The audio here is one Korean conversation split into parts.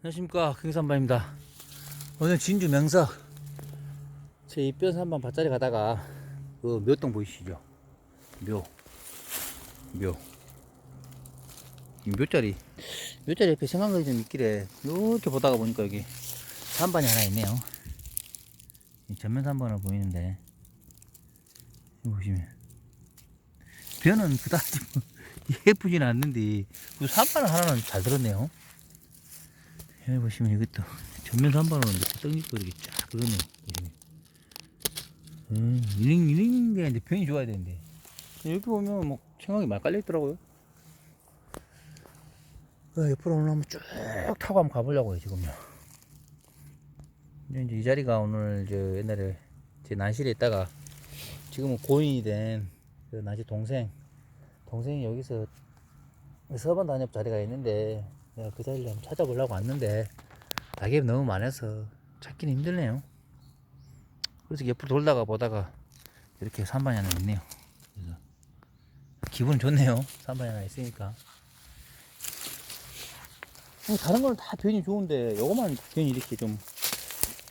안녕하십니까. 경산바입니다. 오늘 진주 명석 제 입변 산반 밭자리 가다가 그 묘동 보이시죠? 묘. 묘. 이 묘자리. 묘자리 옆에 생각이 좀 있길래 이렇게 보다가 보니까 여기 산반이 하나 있네요. 이 전면 산반으로 보이는데. 보시면. 벼는 그다지 뭐 예쁘진 않는데 그 산반은 하나는 잘 들었네요 여기 보시면 이것도 전면 산반으로 이렇게 떡잎고 이렇게 쫙 그러네요. 음, 이런, 이런 게 이제 병이 좋아야 되는데. 여기 보면 뭐 생각이 많이 깔려있더라고요. 그 옆으로 오늘 한번 쭉 타고 한번 가보려고요, 지금요. 이제 이 자리가 오늘 저 옛날에 제 난실에 있다가 지금은 고인이 된 그 난시 동생, 동생이 여기서 서반 단협 자리가 있는데 내가 그 자리를 한번 찾아보려고 왔는데 낙엽이 너무 많아서 찾기는 힘들네요. 그래서 옆으로 돌다가 보다가 이렇게 산반이 하나 있네요. 그래서 기분 좋네요. 산반이 하나 있으니까. 뭐 다른 거는 다 변이 좋은데 요거만 변이 이렇게 좀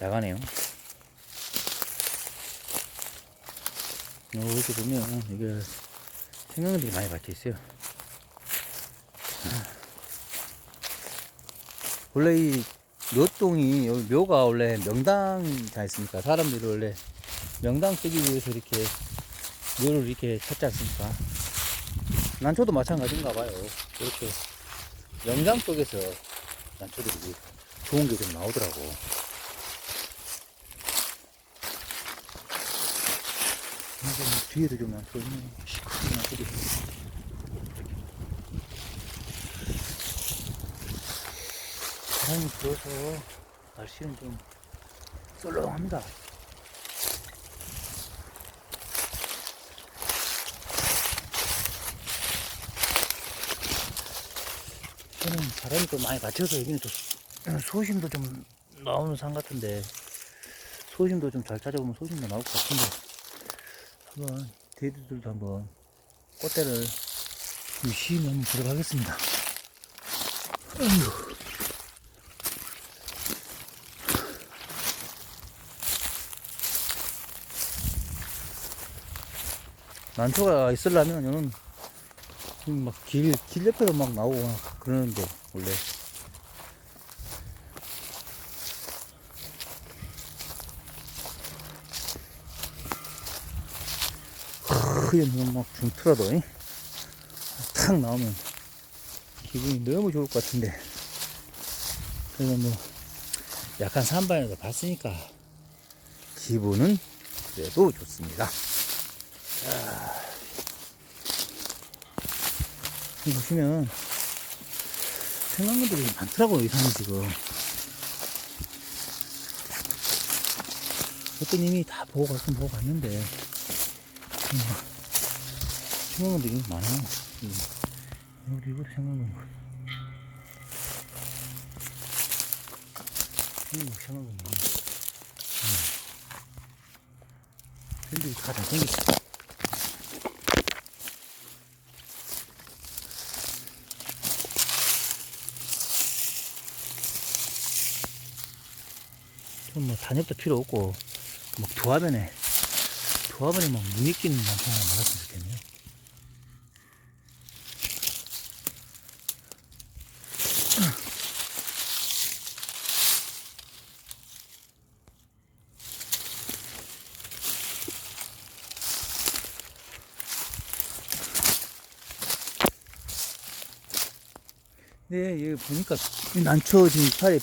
야가네요. 이렇게 보면 이게 생명들이 많이 박혀 있어요. 원래 이 묘동이 여기 묘가 원래 명당이지 않습니까? 사람들이 원래 명당 쓰기 위해서 이렇게 묘를 이렇게 찾지 않습니까? 난초도 마찬가지인가 봐요. 이렇게 명당 속에서 난초들이 좋은 게 좀 나오더라고. 뭐 뒤에도 좀 난초 있네. 시커먼 난초들이. 바람이 불어서 날씨는 좀 썰렁합니다. 저는 바람이 또 많이 맞춰서 여기는 또 소심도 좀 나오는 산 같은데 소심도 좀 잘 찾아보면 소심도 나올 것 같은데 한번 데이들도 한번 꽃대를 유심히 한번 보도록 하겠습니다. 아이 난초가 있으려면 이는 막길 길 옆에도 막 나오고 막 그러는데 원래 크게 막 이? 탁 나오면 기분이 너무 좋을 것 같은데 그래서 뭐 약간 산반에서 봤으니까 기분은 그래도 좋습니다. 여기 보시면 생강들이 많더라고요 이 산이 지금. 어떤 이미 다 보고 갔으면 보고 갔는데. 생강들이 많아요. 여기 이것도 생강들 이거 생강들 샌들이 다 잘생겼어 뭐 단엽도 필요 없고 막 두화변에 두화변에 막 눈이 끼는 남편 하나 많았으면 좋겠네요. 네, 여기 보니까 이 난초 지금 팔에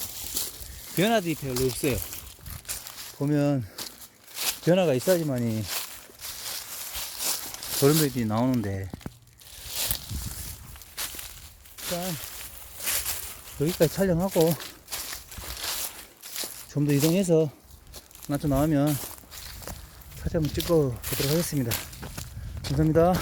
변화들이 별로 없어요. 보면 변화가 있어야지만이 도련변이 나오는데 일단 여기까지 촬영하고 좀 더 이동해서 나좀 나오면 사진 한번 찍어 보도록 하겠습니다. 감사합니다.